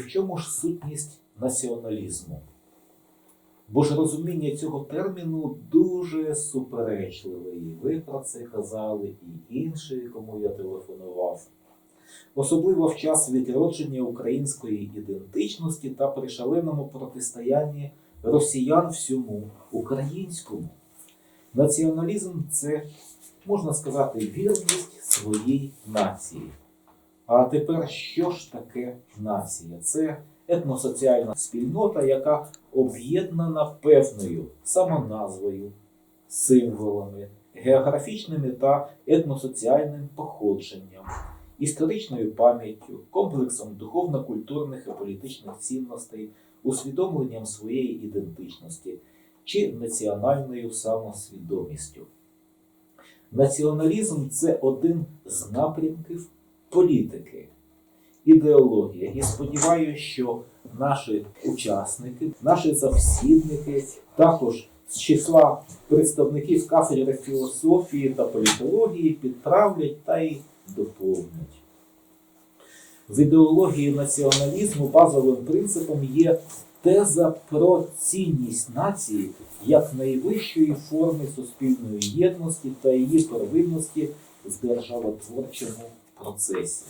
в чому ж сутність націоналізму? Бо ж розуміння цього терміну дуже суперечливе. І ви про це казали, і інші, кому я телефонував. Особливо в час відродження української ідентичності та при шаленому протистоянні росіян всьому українському. Націоналізм це, можна сказати, вірність своїй нації. А тепер що ж таке нація? Це етносоціальна спільнота, яка об'єднана певною самоназвою, символами, географічними та етносоціальним походженням, історичною пам'яттю, комплексом духовно-культурних і політичних цінностей, усвідомленням своєї ідентичності чи національною самосвідомістю. Націоналізм це один з напрямків політики, ідеологія. І сподіваюся, що наші учасники, наші завсідники, також з числа представників кафедри філософії та політології підправлять та й доповнять. В ідеології націоналізму базовим принципом є теза про цінність нації як найвищої форми суспільної єдності та її первинності в державотворчому процесі.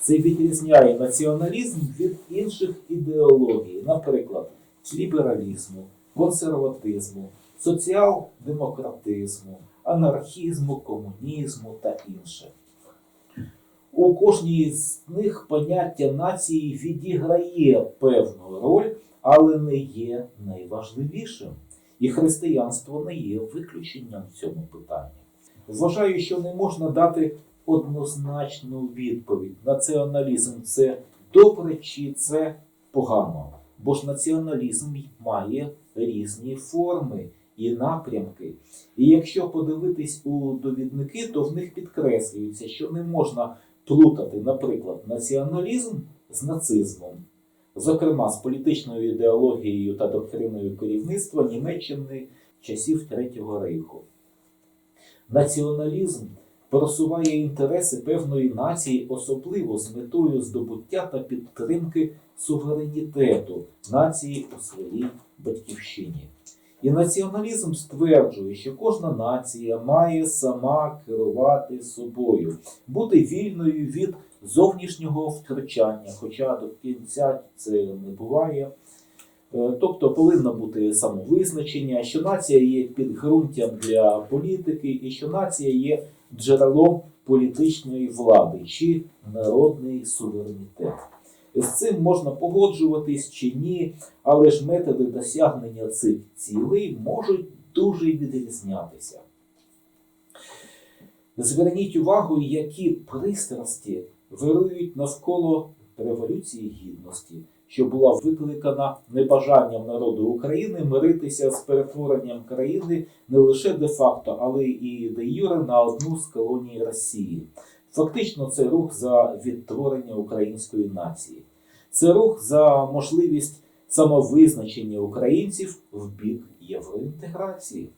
Це відрізняє націоналізм від інших ідеологій, наприклад, лібералізму, консерватизму, соціал-демократизму, анархізму, комунізму та інше. У кожній з них поняття нації відіграє певну роль, але не є найважливішим. І християнство не є виключенням в цьому питанні. Вважаю, що не можна дати однозначну відповідь. Націоналізм це добре чи це погано. Бо ж націоналізм має різні форми і напрямки. І якщо подивитись у довідники, то в них підкреслюється, що не можна плутати, наприклад, націоналізм з нацизмом, зокрема з політичною ідеологією та доктриною керівництва Німеччини часів Третього Рейху. Націоналізм просуває інтереси певної нації, особливо з метою здобуття та підтримки суверенітету нації у своїй батьківщині. І націоналізм стверджує, що кожна нація має сама керувати собою, бути вільною від зовнішнього втручання, хоча до кінця це не буває. Е, Тобто повинно бути самовизначення, що нація є підґрунтям для політики, і що нація є джерелом політичної влади чи народний суверенітет. З цим можна погоджуватись чи ні, але ж методи досягнення цих цілей можуть дуже відрізнятися. Зверніть увагу, які пристрасті вирують навколо Революції Гідності, що була викликана небажанням народу України миритися з перетворенням країни не лише де-факто, але і де юре на одну з колоній Росії. Фактично, це рух за відтворення української нації. Це рух за можливість самовизначення українців в бік євроінтеграції.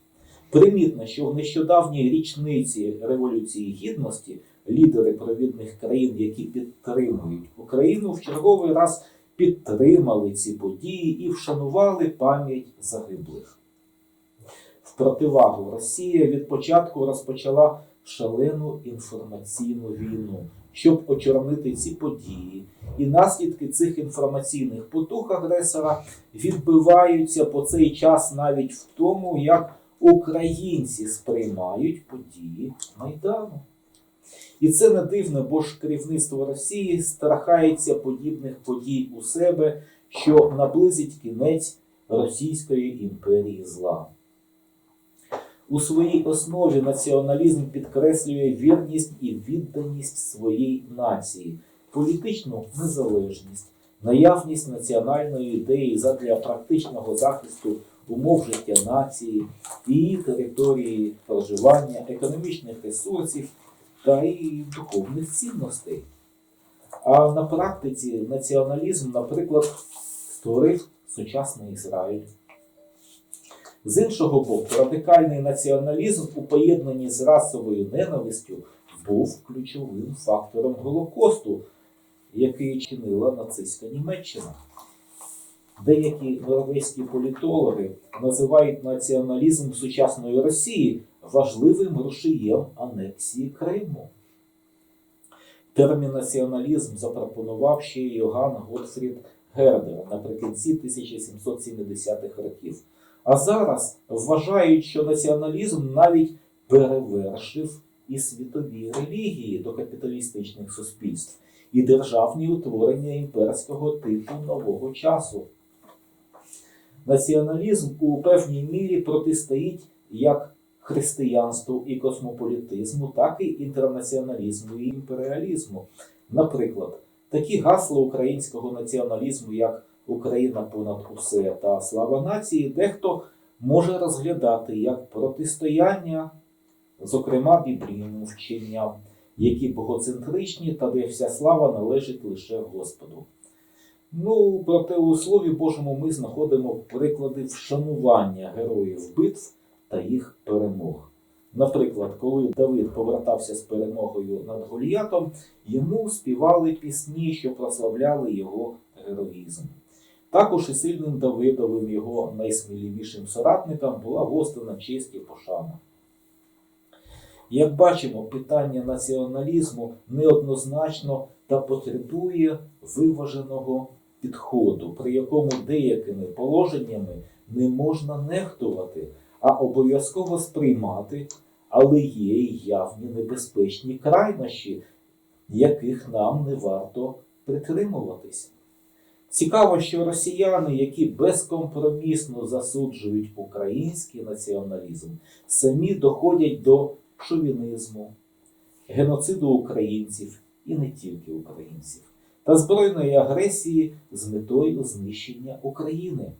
Примітно, що в нещодавній річниці Революції Гідності лідери провідних країн, які підтримують Україну, в черговий раз підтримали ці події і вшанували пам'ять загиблих. В противагу Росія від початку розпочала шалену інформаційну війну, щоб очорнити ці події. І наслідки цих інформаційних потуг агресора відбиваються по цей час навіть в тому, як українці сприймають події Майдану. І це не дивно, бо ж керівництво Росії страхається подібних подій у себе, що наблизить кінець Російської імперії зла. У своїй основі націоналізм підкреслює вірність і відданість своїй нації, політичну незалежність, наявність національної ідеї задля практичного захисту умов життя нації, її території проживання, економічних ресурсів та і духовних цінностей. А на практиці націоналізм, наприклад, створив сучасний Ізраїль. З іншого боку, радикальний націоналізм у поєднанні з расовою ненавистю був ключовим фактором Голокосту який чинила нацистська Німеччина. Деякі норвезькі політологи називають націоналізм сучасної Росії важливим рушієм анексії Криму. Термін націоналізм запропонував ще Йоганн Готфрід Гердер наприкінці 1770-х років. А зараз вважають, що націоналізм навіть перевершив і світові релігії до капіталістичних суспільств, і державні утворення імперського типу нового часу. Націоналізм у певній мірі протистоїть як християнству і космополітизму, так і інтернаціоналізму і імперіалізму. Наприклад, такі гасла українського націоналізму, як Україна понад усе та слава нації, дехто може розглядати як протистояння, зокрема біблійним вченням, які богоцентричні та де вся слава належить лише Господу. Ну, проте у Слові Божому ми знаходимо приклади вшанування героїв битв та їх перемог. Наприклад, коли Давид повертався з перемогою над Голіятом, йому співали пісні, що прославляли його героїзм. Також і сильним Давидовим, його найсміливішим соратникам, була гостина честь і пошана. Як бачимо, питання націоналізму неоднозначно та потребує виваженого підходу, при якому деякими положеннями не можна нехтувати, а обов'язково сприймати, але є й явні небезпечні крайнощі, яких нам не варто притримуватись. Цікаво, що росіяни, які безкомпромісно засуджують український націоналізм, самі доходять до шовінізму, геноциду українців і не тільки українців, та збройної агресії з метою знищення України.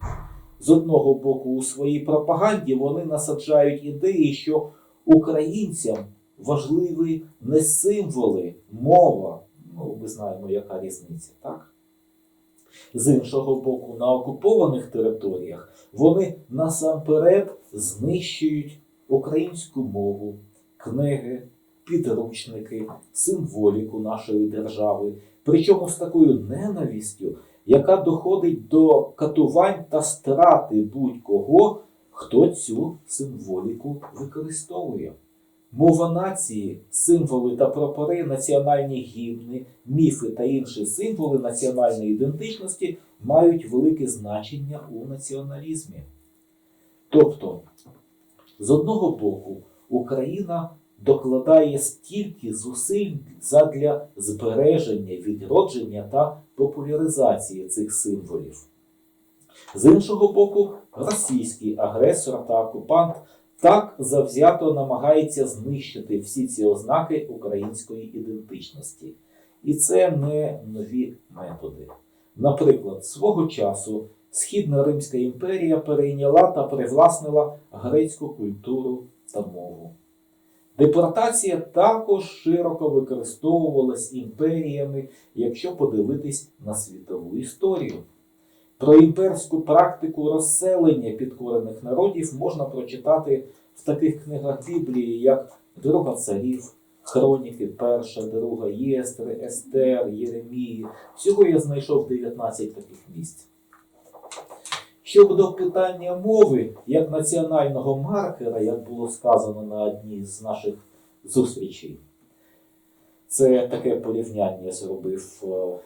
З одного боку, у своїй пропаганді вони насаджають ідеї, що українцям важливі не символи, мова. Ну, ми знаємо, яка різниця, так? З іншого боку, на окупованих територіях вони насамперед знищують українську мову, книги, підручники, символіку нашої держави, причому з такою ненавістю, яка доходить до катувань та страти будь-кого, хто цю символіку використовує. Мова нації, символи та прапори, національні гімни, міфи та інші символи національної ідентичності мають велике значення у націоналізмі. Тобто, з одного боку, Україна докладає стільки зусиль задля збереження, відродження та популяризації цих символів. З іншого боку, російський агресор та окупант так завзято намагається знищити всі ці ознаки української ідентичності. І це не нові методи. Наприклад, свого часу Східна Римська імперія перейняла та привласнила грецьку культуру та мову. Депортація також широко використовувалась імперіями, якщо подивитись на світову історію. Про імперську практику розселення підкорених народів можна прочитати в таких книгах Біблії, як Дорога царів, Хроніки, Перша, Друга, Єстри, Естер, Єремії. Всього я знайшов 19 таких місць. Щодо питання мови як національного маркера, як було сказано на одній з наших зустрічей, це таке порівняння зробив е,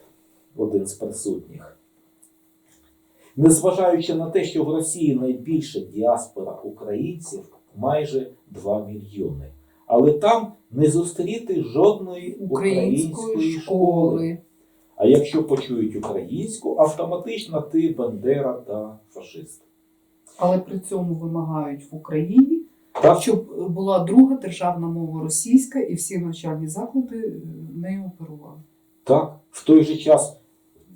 один з присутніх. Незважаючи на те, що в Росії найбільша діаспора українців майже 2 мільйони. Але там не зустріти жодної української, української школи. школи. А якщо почують українську, автоматично ти бандера та фашист. Але при цьому вимагають в Україні, Так? щоб була друга державна мова російська, і всі навчальні заклади е, нею оперували. Так, в той же час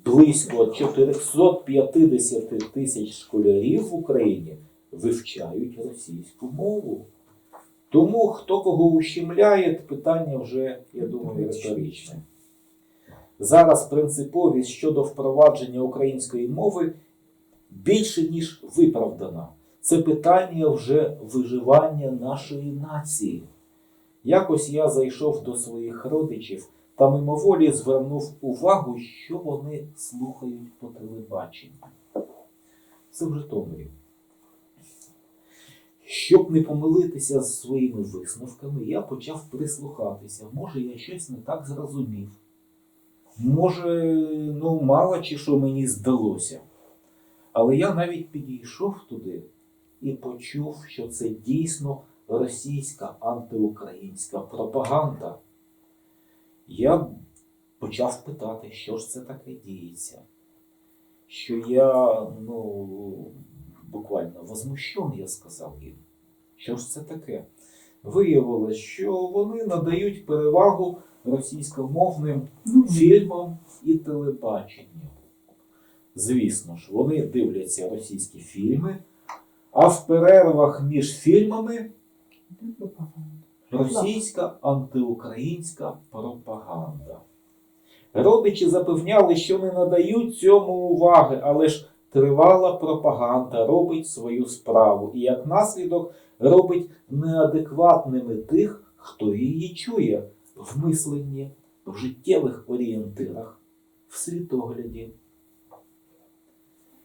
близько 450 тисяч школярів в Україні вивчають російську мову. Тому хто кого ущемляє, питання вже, я думаю, риторичне. Зараз принциповість щодо впровадження української мови більше, ніж виправдана. Це питання вже виживання нашої нації. Якось я зайшов до своїх родичів та мимоволі звернув увагу, що вони слухають по телебаченню. Це в Житомирі. Щоб не помилитися з своїми висновками, я почав прислухатися. Може, я щось не так зрозумів. Може, ну, мало чи що мені здалося. Але я навіть підійшов туди і почув, що це дійсно російська антиукраїнська пропаганда. Я почав питати, що ж це таке діється. Що я, ну, буквально возмущен, я сказав їм. Що ж це таке? Виявилось, що вони надають перевагу російськомовним Ну, фільмам і телебаченню. Звісно ж, вони дивляться російські фільми, а в перервах між фільмами російська антиукраїнська пропаганда. Родичі запевняли, що не надають цьому уваги, але ж тривала пропаганда робить свою справу і як наслідок робить неадекватними тих, хто її чує в мисленні, в життєвих орієнтирах, в світогляді.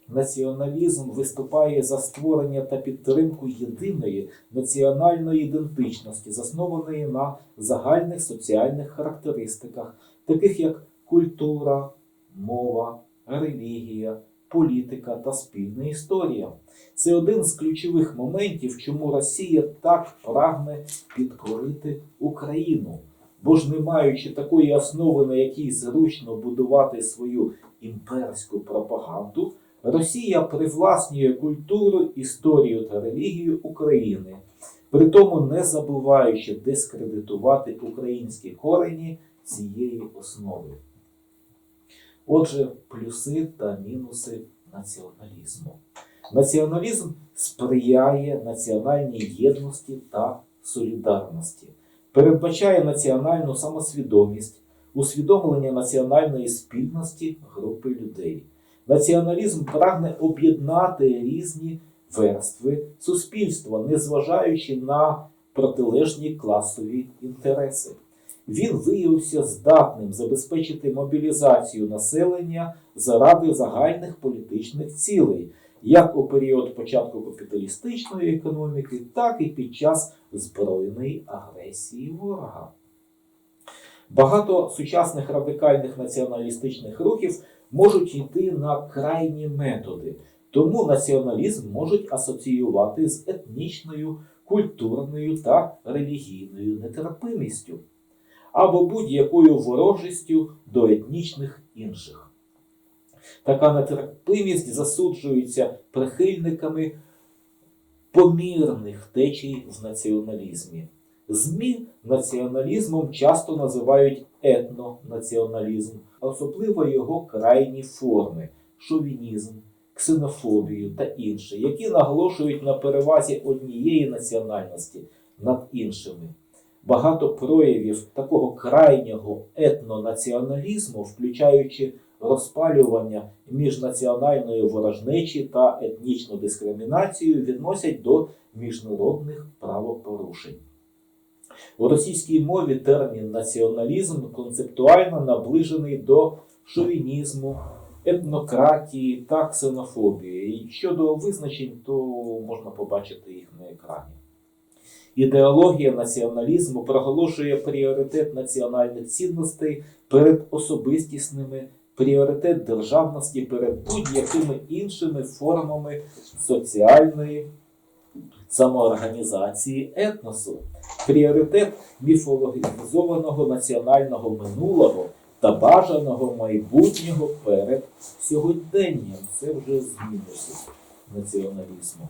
Націоналізм виступає за створення та підтримку єдиної національної ідентичності, заснованої на загальних соціальних характеристиках, таких як культура, мова, релігія, політика та спільна історія. Це один з ключових моментів, чому Росія так прагне підкорити Україну. Бо ж не маючи такої основи, на якій зручно будувати свою імперську пропаганду, Росія привласнює культуру, історію та релігію України, при тому не забуваючи дискредитувати українські корені цієї основи. Отже, плюси та мінуси націоналізму. Націоналізм сприяє національній єдності та солідарності, передбачає національну самосвідомість, усвідомлення національної спільності групи людей. Націоналізм прагне об'єднати різні верстви суспільства, незважаючи на протилежні класові інтереси. Він виявився здатним забезпечити мобілізацію населення заради загальних політичних цілей, як у період початку капіталістичної економіки, так і під час збройної агресії ворога. Багато сучасних радикальних націоналістичних рухів можуть йти на крайні методи, тому націоналізм можуть асоціювати з етнічною, культурною та релігійною нетерпимістю або будь-якою ворожістю до етнічних інших. Така нетерпимість засуджується прихильниками помірних течій в націоналізмі. ЗМІ націоналізмом часто називають етнонаціоналізм, особливо його крайні форми шовінізм, ксенофобію та інше, які наголошують на перевазі однієї національності над іншими. Багато проявів такого крайнього етнонаціоналізму, включаючи розпалювання міжнаціональної ворожнечі та етнічну дискримінацію, відносять до міжнародних правопорушень. У російській мові термін націоналізм концептуально наближений до шовінізму, етнократії та ксенофобії. І щодо визначень, то можна побачити їх на екрані. Ідеологія націоналізму проголошує пріоритет національних цінностей перед особистісними, пріоритет державності перед будь-якими іншими формами соціальної самоорганізації етносу, пріоритет міфологізованого національного минулого та бажаного майбутнього перед сьогоденням. Це вже з мінусів націоналізму.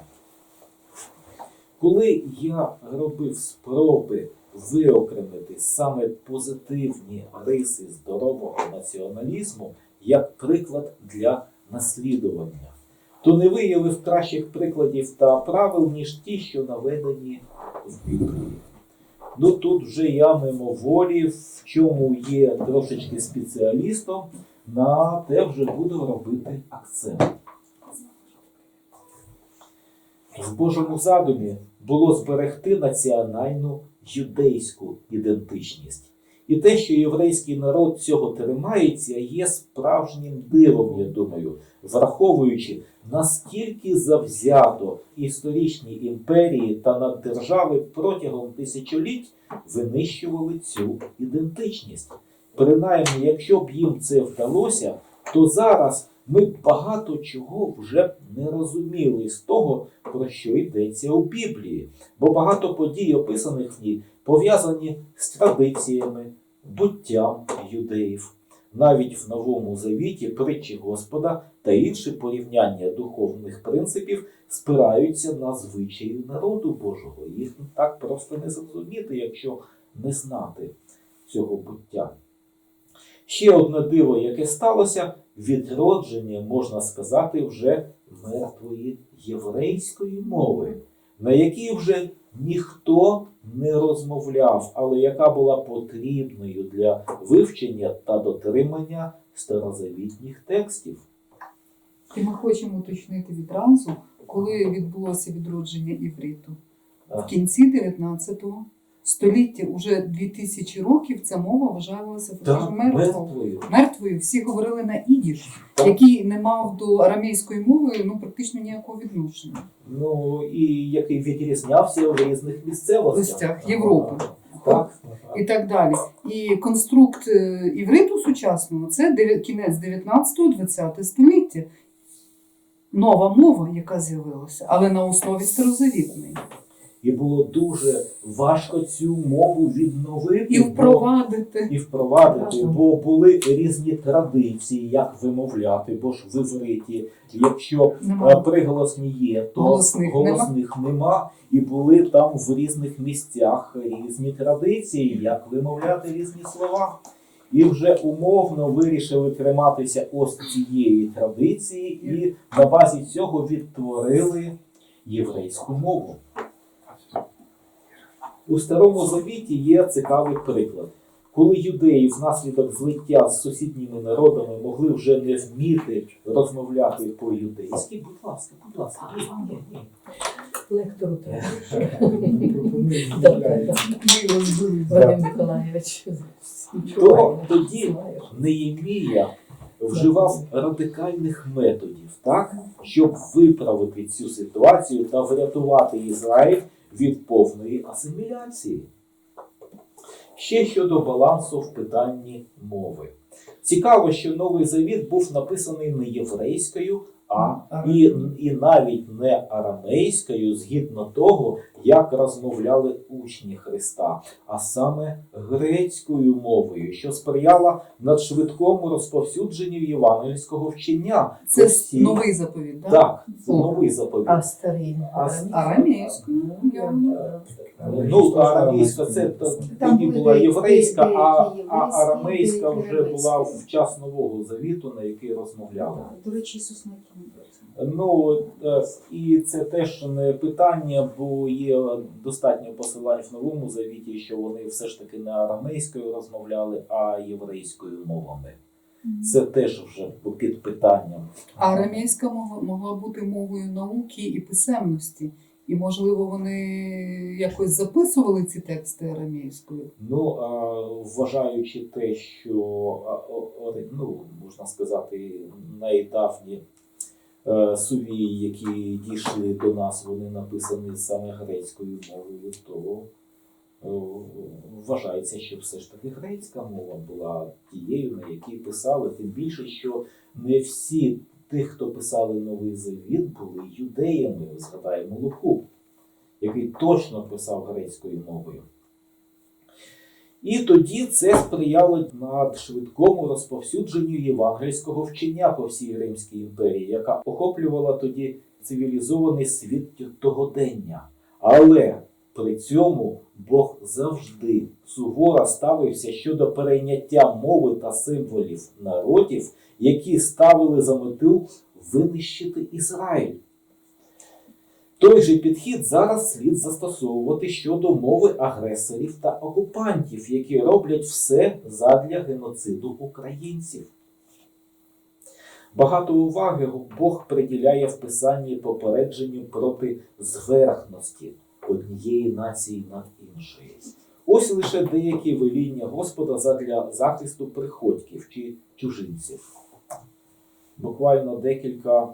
Коли я робив спроби виокремити саме позитивні риси здорового націоналізму як приклад для наслідування, то не виявив кращих прикладів та правил, ніж ті, що наведені в Біблії. Ну тут вже я мимоволі, в чому є трошечки спеціалістом, на те вже буду робити акцент. В Божому задумі було зберегти національну юдейську ідентичність І те, що єврейський народ цього тримається, є справжнім дивом, я думаю, враховуючи, наскільки завзято історичні імперії та наддержави протягом тисячоліть винищували цю ідентичність. Принаймні, якщо б їм це вдалося, то зараз ми багато чого вже не розуміли з того, про що йдеться у Біблії, бо багато подій, описаних в ній, пов'язані з традиціями, буттям юдеїв. Навіть в Новому Завіті притчі Господа та інші порівняння духовних принципів спираються на звичаї народу Божого. Їх так просто не зрозуміти, якщо не знати цього буття. Ще одне диво, яке сталося, відродження, можна сказати, вже мертвої єврейської мови, на якій вже ніхто не розмовляв, але яка була потрібною для вивчення та дотримання старозавітніх текстів. І ми хочемо уточнити відразу, коли відбулося відродження івриту. В кінці 19 століття, уже 2000 років, ця мова вважалася фактично мертвою. мертвою. Всі говорили на ідіш, Так. який не мав до арамейської мови ну, практично ніякого відношення. Ну і який відрізнявся в різних місцевостях Європи. Так. І так далі. І конструкт е, івриту сучасного це кінець 19-20 століття. Нова мова, яка з'явилася, але на основі старозавітної. І було дуже важко цю мову відновити. І бо- впровадити. і впровадити, бо були різні традиції, як вимовляти, бо ж в івриті, якщо е, Нема. приголосні є, то Голосних нема. голосних нема. І були там в різних місцях різні традиції, як вимовляти різні слова. І вже умовно вирішили триматися ось цієї традиції, і на базі цього відтворили єврейську мову. У Старому Завіті є цікавий приклад. Коли юдеї внаслідок злиття з сусідніми народами могли вже не вміти розмовляти по-юдейськи, будь ласка, будь ласка, ні, ні. Лектору треба. Вадим Миколаївич. То тоді Неємія вживав радикальних методів, так, щоб виправити цю ситуацію та врятувати Ізраїль від повної асиміляції. Ще щодо балансу в питанні мови. Цікаво, що Новий Завіт був написаний не єврейською, а і, і навіть не арамейською, згідно того, як розмовляли учні Христа, а саме грецькою мовою, що сприяла надшвидкому розповсюдженню євангельського вчення. Це по новий заповідь, так? Так, це новий заповідь. А старий Арамейською. Ну, арамейська це тоді була єврейська, а, а арамейська вже була в час Нового Завіту, на який розмовляли. До речі, Ісус працює? Ну е, і це теж не питання, бо є достатньо посилань в новому завіті, що вони все ж таки не арамейською розмовляли, а єврейською мовами. Це теж вже під питанням. Арамейська мова могла бути мовою науки і писемності. І, можливо, вони якось записували ці тексти арамейською. Ну, а, вважаючи те, що а, о- ори- ну, можна сказати, найдавні сувії, які дійшли до нас, вони написані саме грецькою мовою, то е, вважається, що все ж таки грецька мова була тією, на якій писали, тим більше, що не всі тих, хто писали Новий Завіт, були юдеями. Згадаємо Луку, який точно писав грецькою мовою. І тоді це сприяло надшвидкому розповсюдженню євангельського вчення по всій Римській імперії, яка охоплювала тоді цивілізований світ тогодення. Але при цьому Бог завжди суворо ставився щодо перейняття мови та символів народів, які ставили за мету винищити Ізраїль. Той же підхід зараз слід застосовувати щодо мови агресорів та окупантів, які роблять все задля геноциду українців. Багато уваги Бог приділяє в писанні попередженню проти зверхності однієї нації над іншою. Ось лише деякі веління Господа задля захисту приходьків чи чужинців. Буквально декілька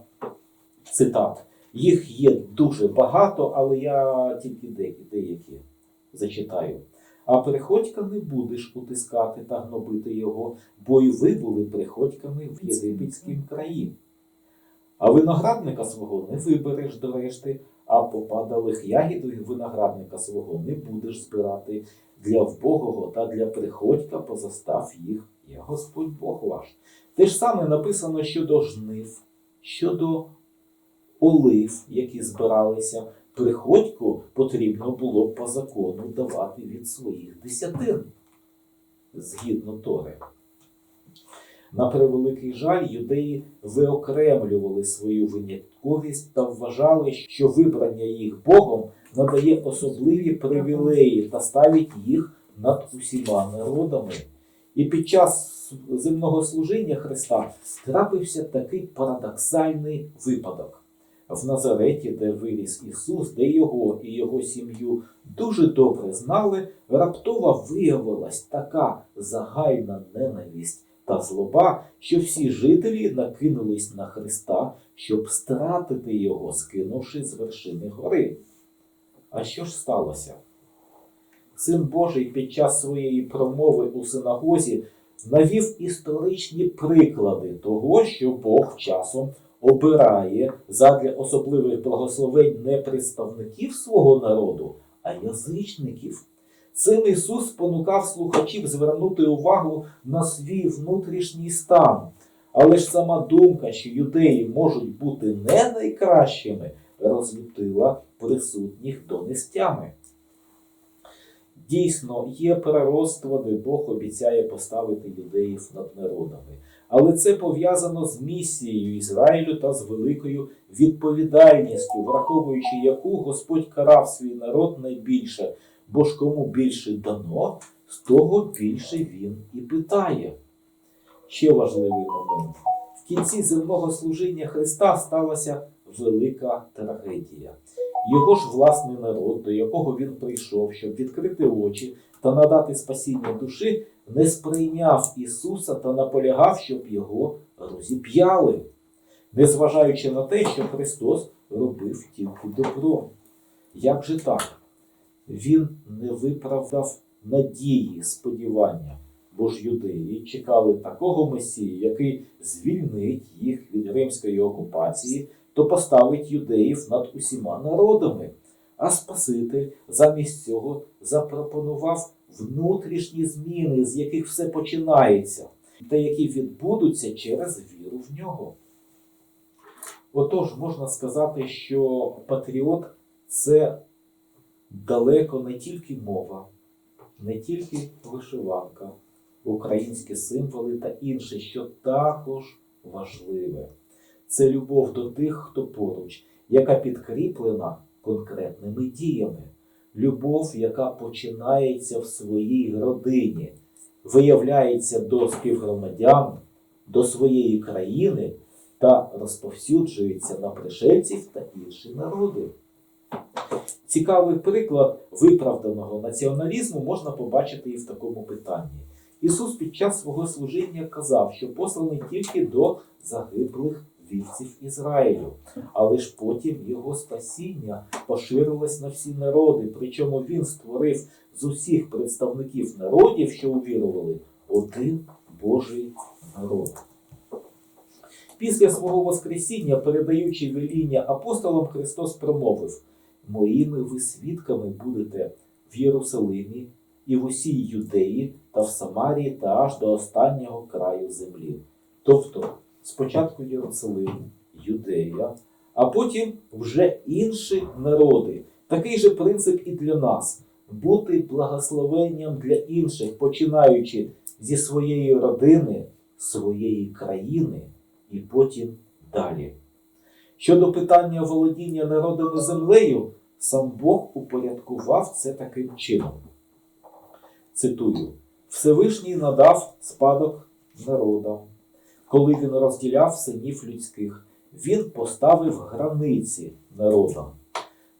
цитат. Їх є дуже багато, але я тільки деякі, зачитаю. А приходька не будеш утискати та гнобити його, бо й ви були приходьками в єгипетськім краї. А виноградника свого не вибереш до решти, а попадалих ягід виноградника свого не будеш збирати. Для вбогого та для приходька позастав їх я Господь Бог ваш. Те ж саме написано щодо жнив, щодо олив, які збиралися. Приходьку потрібно було по закону давати від своїх десятин, згідно Тори. На превеликий жаль, юдеї виокремлювали свою винятковість та вважали, що вибрання їх Богом надає особливі привілеї та ставить їх над усіма народами. І під час земного служіння Христа трапився такий парадоксальний випадок. В Назареті, де виріс Ісус, де його і його сім'ю дуже добре знали, раптово виявилась така загальна ненависть та злоба, що всі жителі накинулись на Христа, щоб стратити його, скинувши з вершини гори. А що ж сталося? Син Божий під час своєї промови у синагозі навів історичні приклади того, що Бог часом обирає задля особливих благословень не представників свого народу, а язичників. Цим Ісус спонукав слухачів звернути увагу на свій внутрішній стан. Але ж сама думка, що юдеї можуть бути не найкращими, розлютила присутніх до нестями. Дійсно, є пророцтво, де Бог обіцяє поставити юдеїв над народами. Але це пов'язано з місією Ізраїлю та з великою відповідальністю, враховуючи яку Господь карав свій народ найбільше, бо ж кому більше дано, з того більше він і питає. Ще важливий момент. В кінці земного служіння Христа сталася велика трагедія. Його ж власний народ, до якого він прийшов, щоб відкрити очі та надати спасіння душі, не сприйняв Ісуса та наполягав, щоб його розіп'яли, незважаючи на те, що Христос робив тільки добро. Як же так? Він не виправдав надії, сподівання, бо ж юдеї чекали такого Месії, який звільнить їх від римської окупації, то поставить юдеїв над усіма народами. А Спаситель замість цього запропонував внутрішні зміни, з яких все починається, та які відбудуться через віру в нього. Отож, можна сказати, що патріот це далеко не тільки мова, не тільки вишиванка, українські символи та інше, що також важливе. Це любов до тих, хто поруч, яка підкріплена конкретними діями. Любов, яка починається в своїй родині, виявляється до співгромадян, до своєї країни та розповсюджується на пришельців та інші народи. Цікавий приклад виправданого націоналізму можна побачити і в такому питанні. Ісус під час свого служіння казав, що посланий тільки до загиблих вівців Ізраїлю, але ж потім його спасіння поширилось на всі народи, причому він створив з усіх представників народів, що увірували, один Божий народ. Після свого Воскресіння, передаючи веління апостолам, Христос промовив: Моїми ви свідками будете в Єрусалимі і в усій Юдеї та в Самарії та аж до останнього краю землі. Тобто спочатку Єрусалим, Юдея, а потім вже інші народи. Такий же принцип і для нас бути благословенням для інших, починаючи зі своєї родини, своєї країни і потім далі. Щодо питання володіння народами землею, сам Бог упорядкував це таким чином. Цитую: Всевишній надав спадок народам, коли він розділяв синів людських, він поставив границі народам.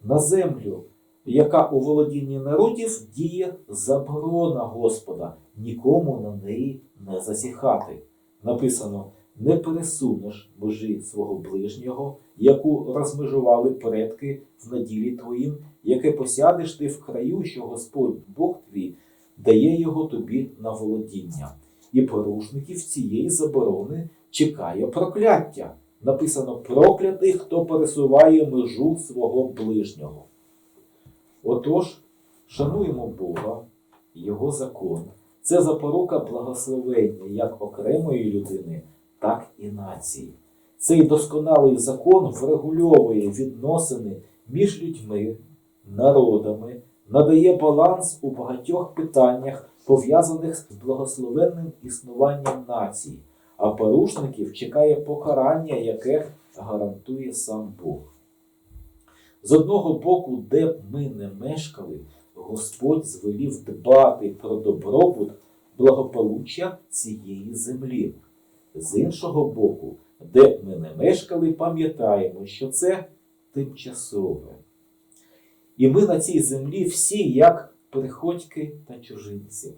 На землю яка у володінні народів діє заборона Господа, нікому на неї не засіхати. Написано: не пересунеш божі свого ближнього, яку розмежували предки в наділі твоїм, яке посядеш ти в краю, що Господь Бог твій дає його тобі на володіння. І порушників цієї заборони чекає прокляття. Написано проклятий, хто пересуває межу свого ближнього. Отож, шануємо Бога, Його закон. Це запорука благословення як окремої людини, так і нації. Цей досконалий закон врегульовує відносини між людьми, народами, надає баланс у багатьох питаннях, пов'язаних з благословенним існуванням нації, а порушників чекає покарання, яке гарантує сам Бог. З одного боку, де б ми не мешкали, Господь звелів дбати про добробут, благополуччя цієї землі. З іншого боку, де б ми не мешкали, пам'ятаємо, що це тимчасове. І ми на цій землі всі як приходьки та чужинці.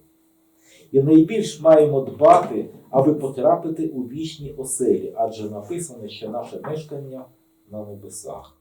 І найбільш маємо дбати, аби потрапити у вічні оселі, адже написано, що наше мешкання на небесах.